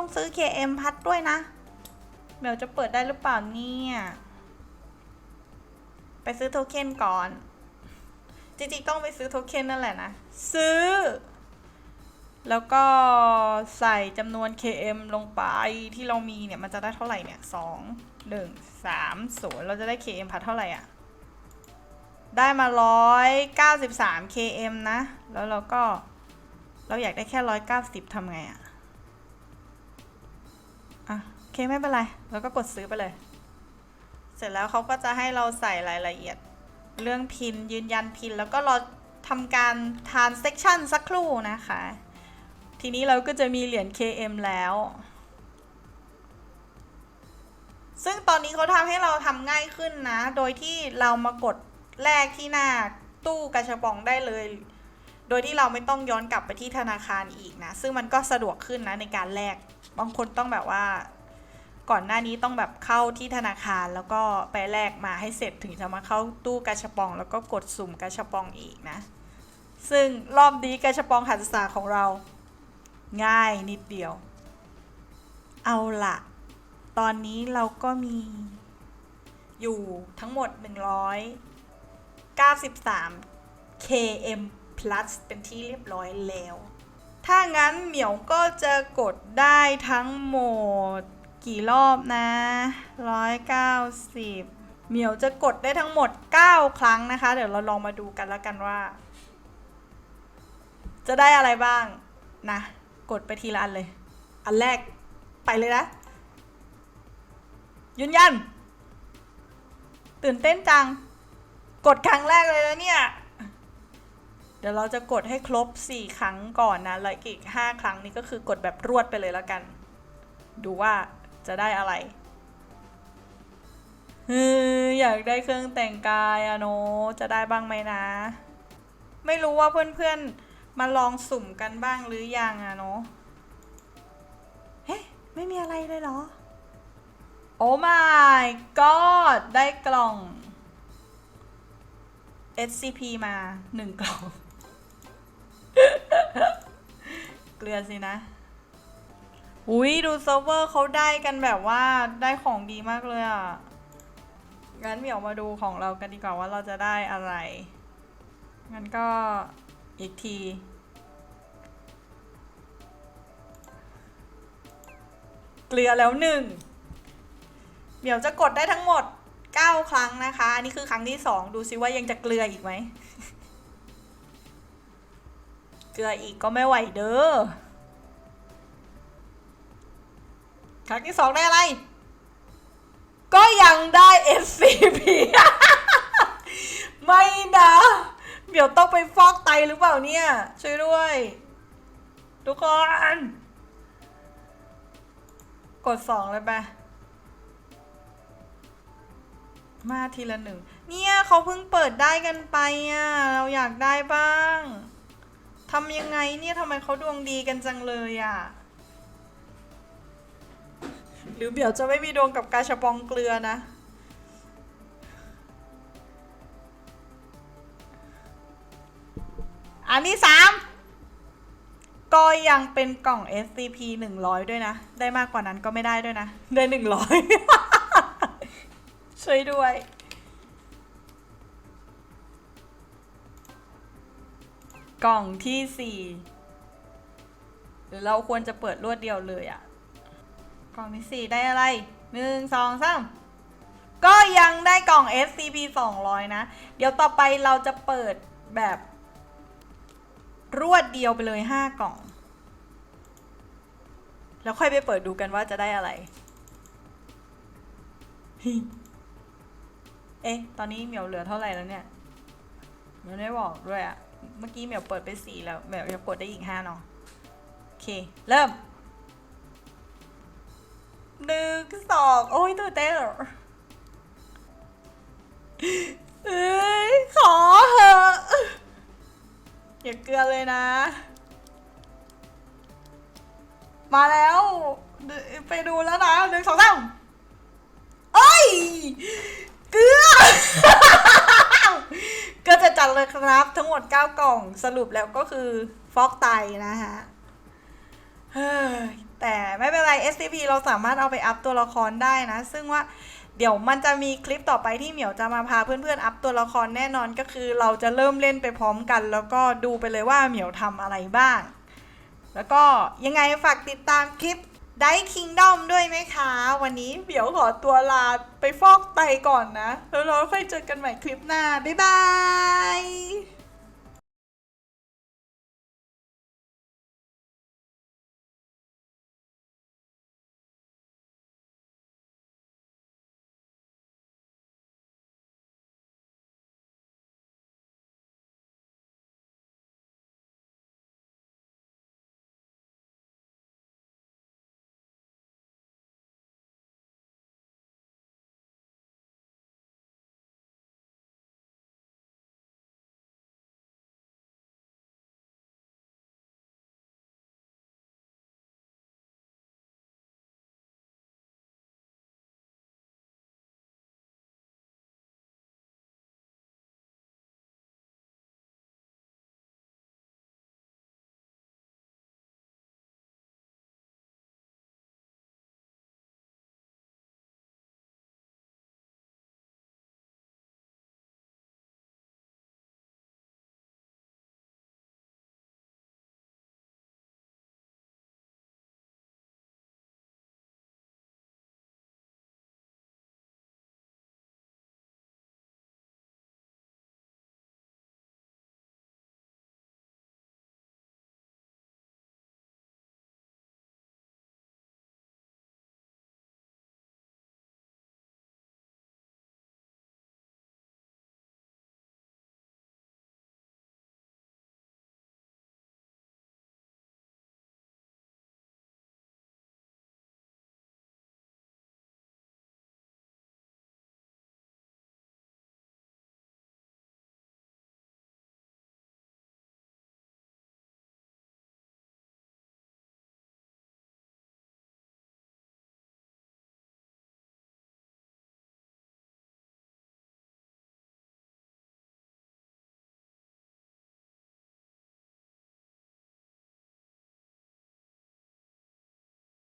ต้องซื้อ KM พัดด้วยนะเดี๋ยวจะเปิดได้หรือเปล่าเนี่ย ไปซื้อโทเค็นก่อน จริงๆต้องไปซื้อโทเค็นนั่นแหละนะ ซื้อ แล้วก็ใส่จำนวน KM ลงไปที่เรามีเนี่ย มันจะได้เท่าไหร่เนี่ยสองหนึ่งสามศูนย์เราจะได้ KM พัดเท่าไหร่อะได้มาร้อยเก้าสิบสาม KM นะ แล้วเราก็เราอยากได้แค่ร้อยเก้าสิบทำไงอะ อะโอเคไม่เป็นไร แล้วก็กดซื้อไปเลย เสร็จแล้วเขาก็จะให้เราใส่รายละเอียด เรื่องพินยืนยันพิน แล้วก็รอทำการทานเซ็กชันสักครู่นะคะ ทีนี้เราก็จะมีเหรียญ KM แล้ว ซึ่งตอนนี้เขาทำให้เราทำง่ายขึ้นนะ โดยที่เรามากดแลกที่หน้าตู้กระชบองได้เลย โดยที่เราไม่ต้องย้อนกลับไปที่ธนาคารอีกนะ ซึ่งมันก็สะดวกขึ้นนะในการแลก บางคนต้องแบบว่า ก่อนหน้านี้ต้องแบบเข้าที่ธนาคารแล้วก็ไปแลกมาให้เสร็จถึงจะมาเข้าตู้กระชบอง แล้วก็กดสุ่มกระชบองอีกนะ ซึ่งรอบนี้กระชบองหันษาของเรา ง่ายนิดเดียว เอาละตอนนี้เราก็มีอยู่ทั้งหมด 193 km plus เป็นที่เรียบร้อยแล้ว ถ้างั้นเหมียวก็จะกดได้ทั้งหมดกี่รอบนะ 190เหมียวจะกดได้ทั้งหมด 9 ครั้งนะคะ เดี๋ยวเราลองมาดูกันแล้วกันว่า จะได้อะไรบ้างนะ กดไปทีละอันเลย อันแรกไปเลยนะ ยืนยัน ตื่นเต้นจัง กดครั้งแรกเลยแล้วเนี่ย เดี๋ยวเราจะกดให้ครบ 4 ครั้งก่อนนะ แล้วอีก 5 ครั้งนี้ก็คือกดแบบรวดไปเลยแล้วกัน ดูว่าจะได้อะไรเฮ้ยอยากได้เครื่องแต่งกายอะโนจะได้บ้างไหมนะ ไม่รู้ว่าเพื่อนๆ มาลองสุ่มกันบ้างหรือยังอะเนเฮ้ไม่มีอะไรเลยเหรอ โอ้ my god ได้กล่อง SCP มาหนึ่งกล่อง เกลือสินะ อุ้ยดูเซิร์ฟเวอร์เขาได้กันแบบว่าได้ของดีมากเลยอะ งั้นเดี๋ยวมาดูของเรากันดีกว่าว่าเราจะได้อะไร งั้นก็อีกที เกลือแล้วหนึ่ง เดี๋ยวจะกดได้ทั้งหมด 9 ครั้งนะคะ อันนี้คือครั้งที่ 2 ดูซิว่ายังจะเกลืออีกไหม เกลืออีกก็ไม่ไหวเด้อครั้งที่2ได้อะไร ก็ยังได้ SCP ไม่นะ เดี๋ยวต้องไปฟอกไตหรือเปล่าเนี่ย ช่วยด้วย ทุกคน กด2เลยไปมาทีละหนึ่ง เนี่ยเขาเพิ่งเปิดได้กันไปอะ เราอยากได้บ้าง ทำยังไงเนี่ยทำไมเขาดวงดีกันจังเลยอะ หรือเดี๋ยวจะไม่มีดวงกับกาชาปองเกลือนะ อันที่สามก็ยังเป็นกล่อง SCP 100 ด้วยนะ ได้มากกว่านั้นก็ไม่ได้ด้วยนะ ได้ 100 ช่วยด้วย กล่องที่สี่หรือเราควรจะเปิดรวดเดียวเลยอะกล่องที่สี่ได้อะไรหนึ่งสองสามก็ยังได้กล่อง SCP 200 นะ เดี๋ยวต่อไปเราจะเปิดแบบ รวดเดียวไปเลย 5 กล่อง แล้วค่อยไปเปิดดูกันว่าจะได้อะไร เอ๊ะ ตอนนี้เหมียวเหลือเท่าไหร่แล้วเนี่ย มันไม่บอกด้วยอะ เมื่อกี้เหมียวเปิดไปสี่แล้วเหมียวจะกดได้อีกห้าเนาะโอเค เริ่มหนึ่งสองโอ้ยตื่นเต้นเอ้ยขอเหอะอย่าเกลือเลยนะ มาแล้วเดี๋ยวไปดูแล้วนะหนึ่งสองสามเอ้ย เกลือ ก็จะจัดเลยครับ ทั้งหมด 9 กล่องสรุปแล้วก็คือฟอกไตนะฮะเฮ้แต่ไม่เป็นไรไร SCP เราสามารถเอาไปอัพตัวละครได้นะ ซึ่งว่าเดี๋ยวมันจะมีคลิปต่อไปที่เหมียวจะมาพาเพื่อนๆอัพตัวละครแน่นอนก็คือ เราจะเริ่มเล่นไปพร้อมกัน แล้วก็ดูไปเลยว่าเหมียวทำอะไรบ้าง แล้วก็ยังไงฝากติดตามคลิป ได้คิงดอมด้วยไหมคะ วันนี้เดี๋ยวขอตัวลาไปฟอกไตก่อนนะ แล้วเราค่อยเจอกันใหม่คลิปหน้า บ๊ายบาย